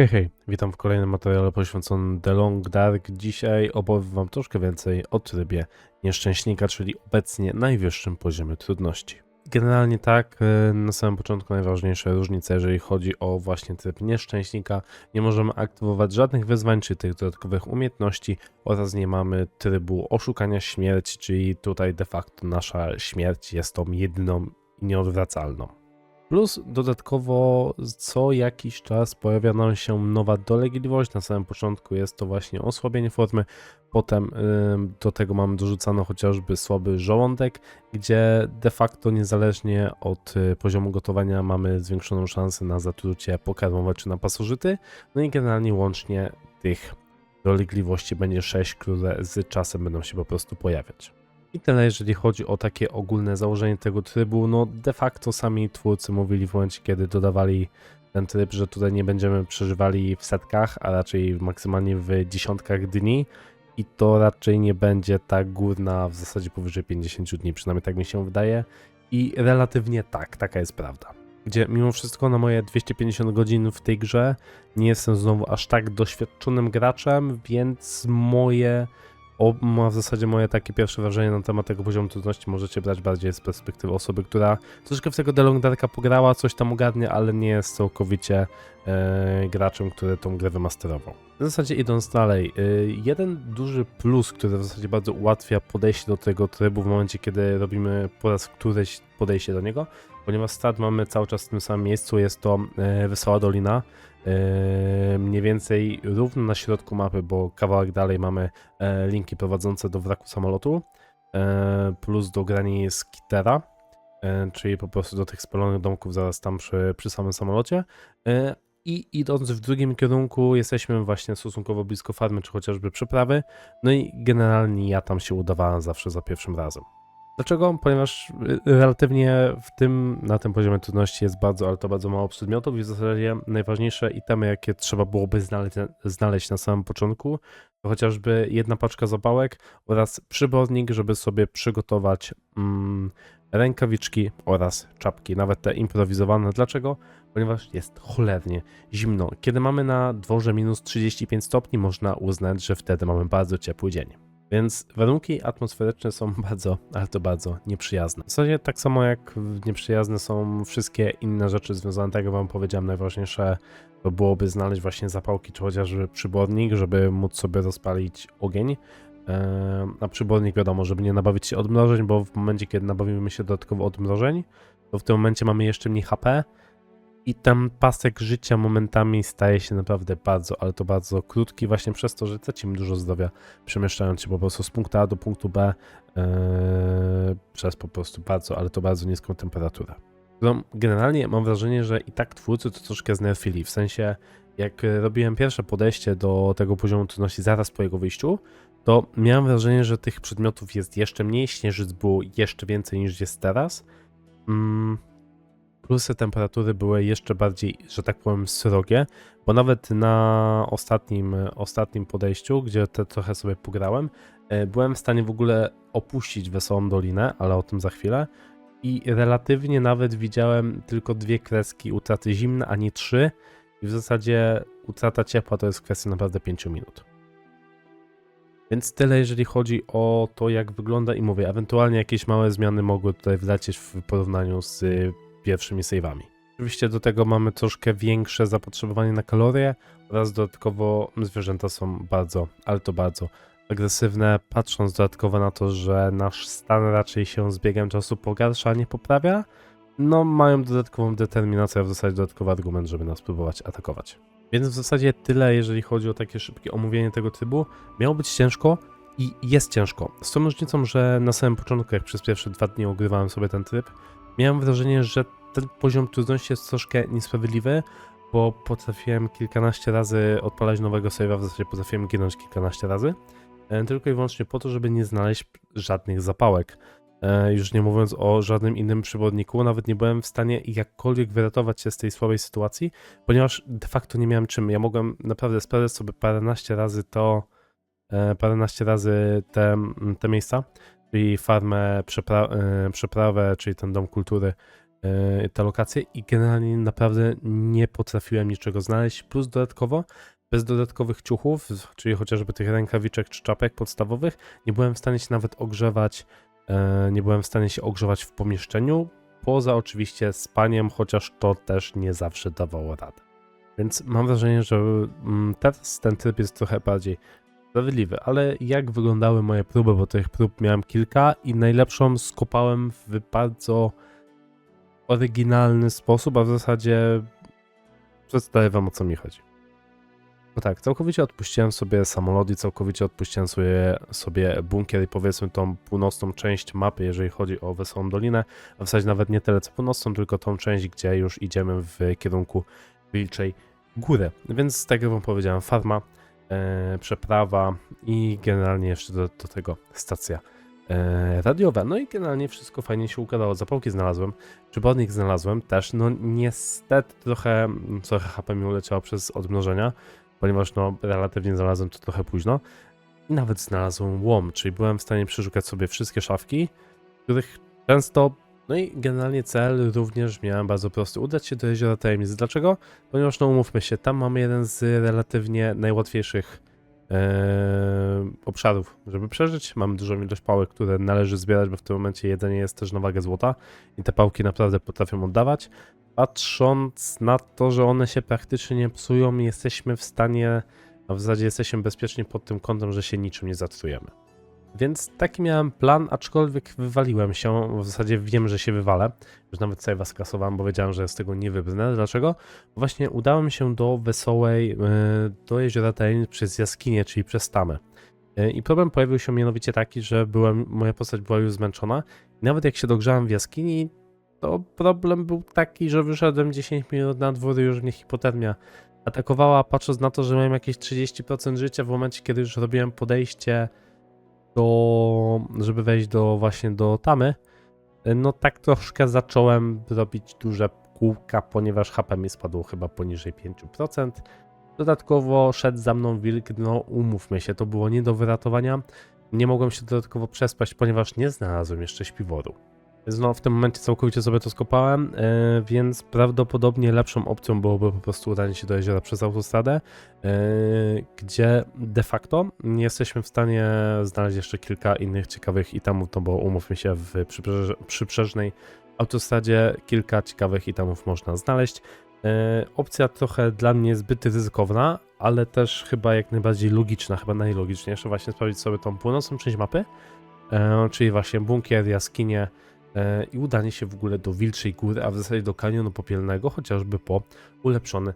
Hej, hej, witam w kolejnym materiale poświęconym The Long Dark. Dzisiaj opowiem Wam troszkę więcej o trybie nieszczęśnika, czyli obecnie najwyższym poziomie trudności. Generalnie tak, e, na samym początku najważniejsza różnica, jeżeli chodzi o właśnie tryb nieszczęśnika. Nie możemy aktywować żadnych wyzwań czy tych dodatkowych umiejętności oraz nie mamy trybu oszukania śmierci, czyli tutaj de facto nasza śmierć jest tą jedyną i nieodwracalną. Plus dodatkowo co jakiś czas pojawia nam się nowa dolegliwość. Na samym początku jest to właśnie osłabienie formy, potem do tego mamy dorzucano chociażby słaby żołądek, gdzie de facto niezależnie od y, poziomu gotowania mamy zwiększoną szansę na zatrucie pokarmowe czy na pasożyty. No i generalnie łącznie tych dolegliwości będzie 6, które z czasem będą się po prostu pojawiać. I tyle, jeżeli chodzi o takie ogólne założenie tego trybu. No, de facto sami twórcy mówili w momencie, kiedy dodawali ten tryb, że tutaj nie będziemy przeżywali w setkach, a raczej maksymalnie w dziesiątkach dni. I to raczej nie będzie ta górna w zasadzie powyżej 50 dni, przynajmniej tak mi się wydaje. I relatywnie tak, taka jest prawda. Gdzie mimo wszystko na moje 250 godzin w tej grze nie jestem znowu aż tak doświadczonym graczem, więc moje o, ma w zasadzie moje takie pierwsze wrażenie na temat tego poziomu trudności możecie brać bardziej z perspektywy osoby, która troszkę w tego The Long Darka pograła, coś tam ogarnie, ale nie jest całkowicie e, graczem, który tą grę wymasterował. W zasadzie idąc dalej, e, jeden duży plus, który w zasadzie bardzo ułatwia podejście do tego trybu w momencie, kiedy robimy po raz któryś podejście do niego, ponieważ start mamy cały czas w tym samym miejscu, jest to e, Wesoła Dolina, e, mniej więcej równo na środku mapy, bo kawałek dalej mamy e, linki prowadzące do wraku samolotu, plus do grani z Kitera, czyli po prostu do tych spalonych domków zaraz tam przy, przy samym samolocie. I idąc w drugim kierunku, jesteśmy właśnie stosunkowo blisko farmy, czy chociażby przeprawy. No i generalnie ja tam się udawałem zawsze za pierwszym razem. Dlaczego? Ponieważ y, relatywnie w tym, na tym poziomie trudności jest bardzo, ale to bardzo mało przedmiotów i w zasadzie najważniejsze itemy, jakie trzeba byłoby znaleźć, znaleźć na samym początku, to chociażby jedna paczka zapałek oraz przybornik, żeby sobie przygotować mm, rękawiczki oraz czapki, nawet te improwizowane. Dlaczego? Ponieważ jest cholernie zimno. Kiedy mamy na dworze minus 35 stopni, można uznać, że wtedy mamy bardzo ciepły dzień. Więc warunki atmosferyczne są bardzo, ale to bardzo nieprzyjazne. W zasadzie tak samo jak nieprzyjazne są wszystkie inne rzeczy związane, tak jak wam powiedziałem, najważniejsze to byłoby znaleźć właśnie zapałki, czy chociażby przybornik, żeby móc sobie rozpalić ogień. Eee, A przybornik wiadomo, żeby nie nabawić się odmrożeń, bo w momencie, kiedy nabawimy się dodatkowo odmrożeń, to w tym momencie mamy jeszcze mniej HP i ten pasek życia momentami staje się naprawdę bardzo, ale to bardzo krótki właśnie przez to, że tracimy dużo zdrowia przemieszczając się po prostu z punktu A do punktu B yy, przez po prostu bardzo, ale to bardzo niską temperaturę. No, generalnie mam wrażenie, że i tak twórcy to troszkę znerfili, w sensie jak robiłem pierwsze podejście do tego poziomu trudności zaraz po jego wyjściu, to miałem wrażenie, że tych przedmiotów jest jeszcze mniej, śnieżyc było jeszcze więcej niż jest teraz. Mm, plusy temperatury były jeszcze bardziej, że tak powiem, srogie, bo nawet na ostatnim, ostatnim podejściu, gdzie te trochę sobie pograłem, e, byłem w stanie w ogóle opuścić Wesołą Dolinę, ale o tym za chwilę. I relatywnie nawet widziałem tylko dwie kreski utraty zimna, a nie trzy. I w zasadzie utrata ciepła to jest kwestia naprawdę 5 minut. Więc tyle, jeżeli chodzi o to, jak wygląda i mówię, ewentualnie jakieś małe zmiany mogły tutaj wlecieć w porównaniu z pierwszymi save'ami. Oczywiście do tego mamy troszkę większe zapotrzebowanie na kalorie oraz dodatkowo zwierzęta są bardzo, ale to bardzo agresywne, patrząc dodatkowo na to, że nasz stan raczej się z biegiem czasu pogarsza, a nie poprawia, no mają dodatkową determinację, a w zasadzie dodatkowy argument, żeby nas próbować atakować. Więc w zasadzie tyle, jeżeli chodzi o takie szybkie omówienie tego trybu. Miało być ciężko i jest ciężko. Z tą różnicą, że na samym początku, jak przez pierwsze dwa dni ogrywałem sobie ten tryb, miałem wrażenie, że ten poziom trudności jest troszkę niesprawiedliwy, bo potrafiłem kilkanaście razy odpalać nowego save'a, w zasadzie potrafiłem ginąć kilkanaście razy, e, tylko i wyłącznie po to, żeby nie znaleźć żadnych zapałek. E, Już nie mówiąc o żadnym innym przewodniku, nawet nie byłem w stanie jakkolwiek wyratować się z tej słabej sytuacji, ponieważ de facto nie miałem czym. Ja mogłem naprawdę sprawdzać sobie paręnaście razy to, e, paręnaście razy te, te miejsca, czyli farmę, przepra- e, przeprawę, czyli ten dom kultury, e, te lokacje i generalnie naprawdę nie potrafiłem niczego znaleźć, plus dodatkowo bez dodatkowych ciuchów, czyli chociażby tych rękawiczek czy czapek podstawowych, nie byłem w stanie się nawet ogrzewać, e, nie byłem w stanie się ogrzewać w pomieszczeniu, poza oczywiście spaniem, chociaż to też nie zawsze dawało radę. Więc mam wrażenie, że mm, teraz ten tryb jest trochę bardziej sprawiedliwy, ale jak wyglądały moje próby, bo tych prób miałem kilka i najlepszą skopałem w bardzo oryginalny sposób, a w zasadzie przedstawię wam o co mi chodzi. No tak, całkowicie odpuściłem sobie samolot i całkowicie odpuściłem sobie, sobie bunkier i powiedzmy tą północną część mapy, jeżeli chodzi o Wesołą Dolinę, a w zasadzie nawet nie tyle co północną, tylko tą część, gdzie już idziemy w kierunku Wilczej Góry. Więc tak jak wam powiedziałem, farma, przeprawa i generalnie jeszcze do, do tego stacja e, radiowa. No i generalnie wszystko fajnie się układało. Zapałki znalazłem, przybodnik znalazłem też. No niestety trochę, trochę HP mi uleciało przez odmnożenia, ponieważ no relatywnie znalazłem to trochę późno. I nawet znalazłem łom, czyli byłem w stanie przeszukać sobie wszystkie szafki, których często no i generalnie cel również miałem bardzo prosty. Udać się do jeziora tajemnic. Dlaczego? Ponieważ no umówmy się, tam mamy jeden z relatywnie najłatwiejszych e, obszarów, żeby przeżyć. Mamy dużą ilość pałek, które należy zbierać, bo w tym momencie jedzenie jest też na wagę złota i te pałki naprawdę potrafią oddawać. Patrząc na to, że one się praktycznie nie psują, jesteśmy w stanie, a w zasadzie jesteśmy bezpieczni pod tym kątem, że się niczym nie zatrujemy. Więc taki miałem plan, aczkolwiek wywaliłem się. W zasadzie wiem, że się wywalę. Już nawet sobie was kasowałem, bo wiedziałem, że z tego nie wybrnę. Dlaczego? Bo właśnie udałem się do Wesołej, yy, do jeziora Tajemnic przez jaskinię, czyli przez tamę. Yy, I problem pojawił się mianowicie taki, że byłem, moja postać była już zmęczona. I nawet jak się dogrzałem w jaskini, to problem był taki, że wyszedłem 10 minut na dwór i już mnie hipotermia atakowała, patrząc na to, że miałem jakieś 30% życia w momencie, kiedy już robiłem podejście do, żeby wejść do właśnie do tamy, no tak troszkę zacząłem robić duże kółka, ponieważ HP mi spadło chyba poniżej 5%. Dodatkowo szedł za mną wilk, no umówmy się, to było nie do wyratowania. Nie mogłem się dodatkowo przespać, ponieważ nie znalazłem jeszcze śpiworu. No w tym momencie całkowicie sobie to skopałem, yy, więc prawdopodobnie lepszą opcją byłoby po prostu udanie się do jeziora przez autostradę, yy, gdzie de facto jesteśmy w stanie znaleźć jeszcze kilka innych ciekawych itemów, no bo umówmy się, w przybrzeż- przybrzeżnej autostradzie kilka ciekawych itemów można znaleźć. Yy, opcja trochę dla mnie zbyt ryzykowna, ale też chyba jak najbardziej logiczna, chyba najlogiczniejsza właśnie sprawdzić sobie tą północną część mapy, czyli właśnie bunkier, jaskinie, e, i udanie się w ogóle do Wilczej Góry, a w zasadzie do kanionu popielnego, chociażby po ulepszony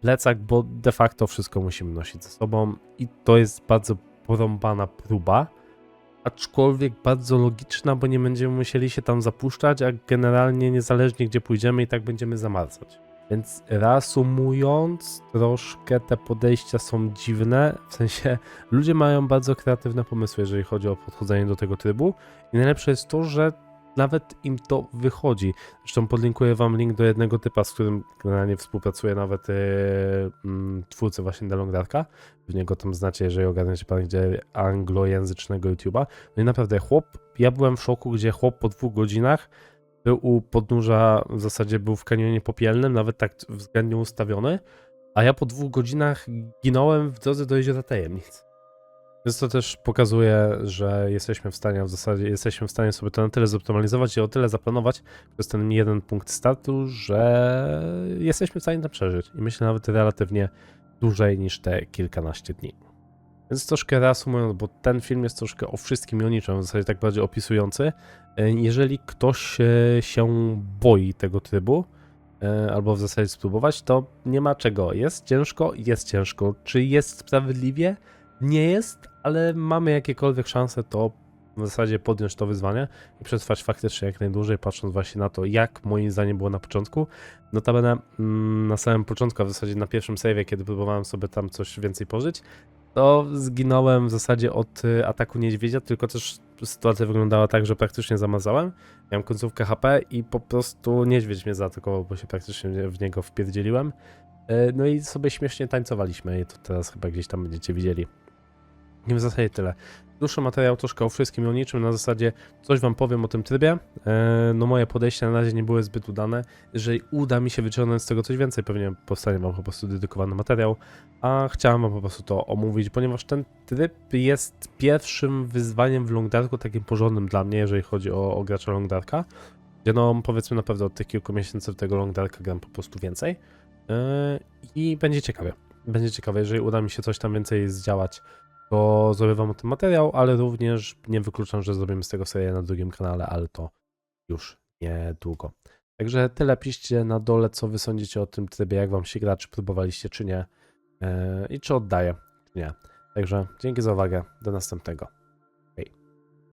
plecak, bo de facto wszystko musimy nosić ze sobą i to jest bardzo porąbana próba, aczkolwiek bardzo logiczna, bo nie będziemy musieli się tam zapuszczać, a generalnie niezależnie gdzie pójdziemy i tak będziemy zamarzać. Więc reasumując, troszkę te podejścia są dziwne, w sensie ludzie mają bardzo kreatywne pomysły, jeżeli chodzi o podchodzenie do tego trybu i najlepsze jest to, że nawet im to wychodzi. Zresztą podlinkuję wam link do jednego typa, z którym generalnie współpracuje nawet yy, twórcy właśnie The Long Darka. W niego tam znacie, jeżeli ogarniacie pan gdzie anglojęzycznego YouTube'a. No i naprawdę chłop, ja byłem w szoku, gdzie chłop po dwóch godzinach był u podnóża, w zasadzie był w kanionie popielnym, nawet tak względnie ustawiony, a ja po dwóch godzinach ginąłem w drodze do jeziora tajemnic. Więc to też pokazuje, że jesteśmy w stanie, w zasadzie jesteśmy w stanie sobie to na tyle zoptymalizować i o tyle zaplanować przez ten jeden punkt startu, że jesteśmy w stanie to przeżyć. I myślę nawet relatywnie dłużej niż te kilkanaście dni. Więc troszkę reasumując, bo ten film jest troszkę o wszystkim i o niczym, w zasadzie tak bardziej opisujący. Jeżeli ktoś e, się boi tego trybu, e, albo w zasadzie spróbować, to nie ma czego. Jest ciężko, jest ciężko. Czy jest sprawiedliwie? Nie jest, ale mamy jakiekolwiek szanse, to w zasadzie podjąć to wyzwanie i przetrwać faktycznie jak najdłużej, patrząc właśnie na to, jak moim zdaniem było na początku. Notabene mm, na samym początku, a w zasadzie na pierwszym save'ie, kiedy próbowałem sobie tam coś więcej pożyć, to zginąłem w zasadzie od y, ataku niedźwiedzia, tylko też sytuacja wyglądała tak, że praktycznie zamazałem. Miałem końcówkę HP i po prostu niedźwiedź mnie zaatakował, bo się praktycznie w niego wpierdzieliłem. Y, No i sobie śmiesznie tańcowaliśmy i to teraz chyba gdzieś tam będziecie widzieli. I w zasadzie tyle. Dłuższy materiał troszkę o wszystkim i o niczym, na zasadzie coś wam powiem o tym trybie. E, no moje podejścia na razie nie były zbyt udane. Jeżeli uda mi się wyciągnąć z tego coś więcej, pewnie powstanie wam po prostu dedykowany materiał. A chciałem wam po prostu to omówić, ponieważ ten tryb jest pierwszym wyzwaniem w Long Darku, takim porządnym dla mnie, jeżeli chodzi o, o gracza Long Darka. Gdzie no powiedzmy naprawdę od tych kilku miesięcy tego Long Darka gram po prostu więcej. Yy, I będzie ciekawie. Będzie ciekawe, jeżeli uda mi się coś tam więcej zdziałać, to zrobię wam tym materiał, ale również nie wykluczam, że zrobimy z tego serię na drugim kanale, ale to już niedługo. Także tyle piszcie na dole, co wy sądzicie o tym trybie, jak wam się gra, czy próbowaliście, czy nie yy, i czy oddaję, czy nie. Także dzięki za uwagę, do następnego.